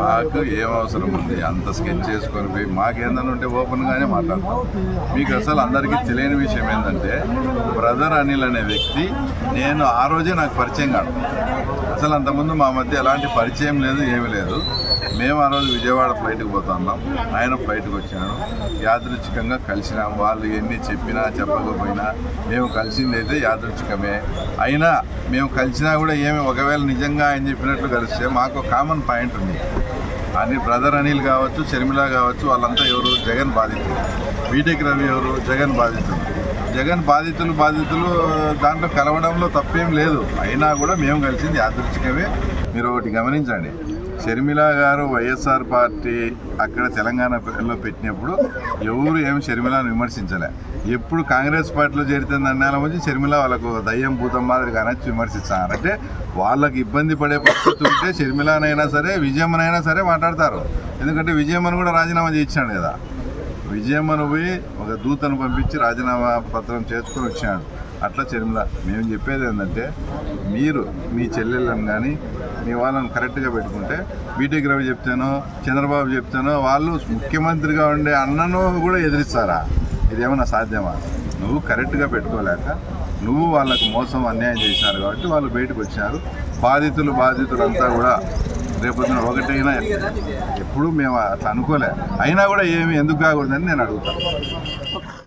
మాకు ఏం అవసరం ఉంది? అంత స్కెచ్ చేసుకొని పోయి మాకేందని ఉంటే ఓపెన్గానే మాట్లాడతాం. మీకు అసలు అందరికీ తెలియని విషయం ఏంటంటే బ్రదర్ అనిల్ అనే వ్యక్తి నేను ఆ రోజే నాకు పరిచయం కాదు అసలు అంతకుముందు మా మధ్య ఎలాంటి పరిచయం లేదు ఏమీ లేదు. మేము ఆ రోజు విజయవాడ ఫ్లైట్కి పోతున్నాం ఆయన ఫ్లైట్కి వచ్చాను యాదృచ్ఛికంగా కలిసినాం. వాళ్ళు ఎన్ని చెప్పినా చెప్పకపోయినా మేము కలిసింది అయితే యాదృచ్ఛికమే. అయినా మేము కలిసినా కూడా ఏమి ఒకవేళ నిజంగా ఆయన చెప్పినట్లు కలిస్తే మాకు కామన్ పాయింట్ ఉంది. అని బ్రదర్ అనిల్ కావచ్చు షర్మిల కావచ్చు వాళ్ళంతా ఎవరు జగన్ బాధితులు. బీటెక్ రవి ఎవరు జగన్ బాధితులు. జగన్ బాధితులు బాధితులు దాంట్లో కలవడంలో తప్పేం లేదు. అయినా కూడా మేము కలిసింది యాదృచ్ఛికమే. మీరు ఒకటి గమనించండి. షర్మిల గారు వైఎస్ఆర్ పార్టీ అక్కడ తెలంగాణలో పెట్టినప్పుడు ఎవరు ఏం షర్మిలను విమర్శించలే. ఎప్పుడు కాంగ్రెస్ పార్టీలో చేరితే అన్నాల వచ్చి షర్మిల వాళ్ళకు దయ్యం భూతం మాదిరిగా అనొచ్చి విమర్శిస్తారు అంటే వాళ్ళకి ఇబ్బంది పడే పరిస్థితి ఉంటే షర్మిలనైనా సరే విజయమ్మనైనా సరే మాట్లాడతారు. ఎందుకంటే విజయమ్మను కూడా రాజీనామా చేయించాడు కదా. విజయమ్మను పోయి ఒక దూతను పంపించి రాజీనామా పత్రం చేసుకొని వచ్చాడు అట్లా చర్మల. మేము చెప్పేది ఏంటంటే మీరు మీ చెల్లెళ్ళని కానీ మీ వాళ్ళని కరెక్ట్గా పెట్టుకుంటే బీటెక్ రవి చెప్తాను చంద్రబాబు చెప్తాను వాళ్ళు ముఖ్యమంత్రిగా ఉండే అన్నను కూడా ఎదిరిస్తారా? ఇదేమన్నా సాధ్యమా? నువ్వు కరెక్ట్గా పెట్టుకోలేక నువ్వు వాళ్ళకు మోసం అన్యాయం చేశారు కాబట్టి వాళ్ళు బయటకు వచ్చినారు బాధితులు బాధితులంతా కూడా రేపొద్దున ఒకటైనా ఎప్పుడు మేము అట్లా అనుకోలే. అయినా కూడా ఏమి ఎందుకు కాకూడదని నేను అడుగుతాను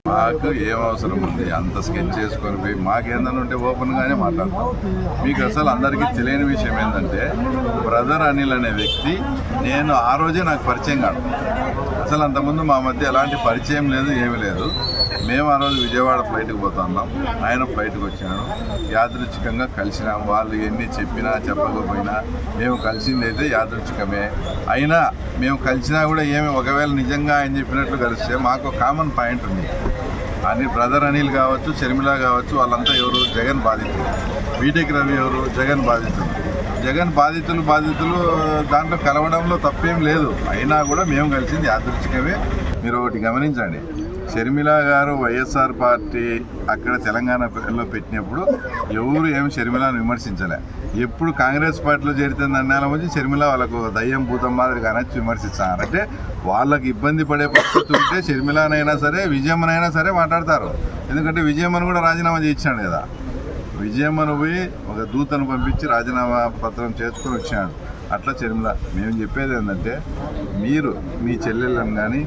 మాకు ఏం అవసరం ఉంది? అంత స్కెచ్ చేసుకొని పోయి మాకేందని ఉంటే ఓపెన్గానే మాట్లాడతాం. మీకు అసలు అందరికీ తెలియని విషయం ఏంటంటే బ్రదర్ అనిల్ అనే వ్యక్తి నేను ఆ రోజే నాకు పరిచయం కాదు. అసలు అంతకుముందు మా మధ్య ఎలాంటి పరిచయం లేదు ఏమీ లేదు. మేము ఆ రోజు విజయవాడ ఫ్లైట్కి పోతున్నాం. ఆయన ఫ్లైట్కి వచ్చాను యాదృచ్ఛికంగా కలిసినాం. వాళ్ళు ఎన్ని చెప్పినా చెప్పకపోయినా మేము కలిసింది అయితే యాదృచ్ఛికమే. అయినా మేము కలిసినా కూడా ఏమి ఒకవేళ నిజంగా ఆయన చెప్పినట్లు కలిస్తే మాకు కామన్ పాయింట్ ఉంది. అని బ్రదర్ అనిల్ కావచ్చు షర్మిల కావచ్చు వాళ్ళంతా ఎవరు? జగన్ బాధితులు. బీటెక్ రవి ఎవరు? జగన్ బాధితులు. జగన్ బాధితులు బాధితులు దాంట్లో కలవడంలో తప్పేం లేదు. అయినా కూడా మేము కలిసింది యాదృచ్ఛికమే. మీరు ఒకటి గమనించండి. షర్మిల గారు వైఎస్ఆర్ పార్టీ అక్కడ తెలంగాణలో పెట్టినప్పుడు ఎవరు ఏమి షర్మిలను విమర్శించలే. ఎప్పుడు కాంగ్రెస్ పార్టీలో చేరితే అన్నాల వచ్చి షర్మిల వాళ్ళకు దయ్యం భూతం మాదిరిగా అనొచ్చి విమర్శిస్తారు అంటే వాళ్ళకి ఇబ్బంది పడే పరిస్థితి ఉంటే షర్మిలనైనా సరే విజయమ్మనైనా సరే మాట్లాడతారు. ఎందుకంటే విజయమ్మను కూడా రాజీనామా చేయించాడు కదా. విజయమ్మను పోయి ఒక దూతను పంపించి రాజీనామా పత్రం చేసుకొని వచ్చాడు. అట్లా చర్మిల. మేము చెప్పేది ఏంటంటే మీరు మీ చెల్లెళ్ళని కానీ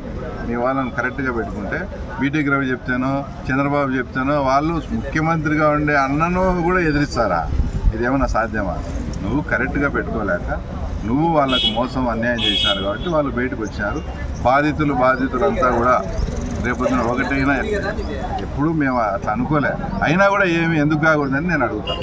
మీ వాళ్ళని కరెక్ట్గా పెట్టుకుంటే బీటెక్ రవి చెప్తానో చంద్రబాబు చెప్తానో వాళ్ళు ముఖ్యమంత్రిగా ఉండే అన్నను కూడా ఎదిరిస్తారా? ఇదేమన్నా సాధ్యమా? నువ్వు కరెక్ట్గా పెట్టుకోలేక నువ్వు వాళ్ళకు మోసం అన్యాయం చేసినారు కాబట్టి వాళ్ళు బయటకు వచ్చారు. బాధితులు బాధితులంతా కూడా రేపొద్దున ఒకటైనా ఎప్పుడు మేము అట్లా అనుకోలే. అయినా కూడా ఏమి ఎందుకు కాకూడదని నేను అడుగుతాను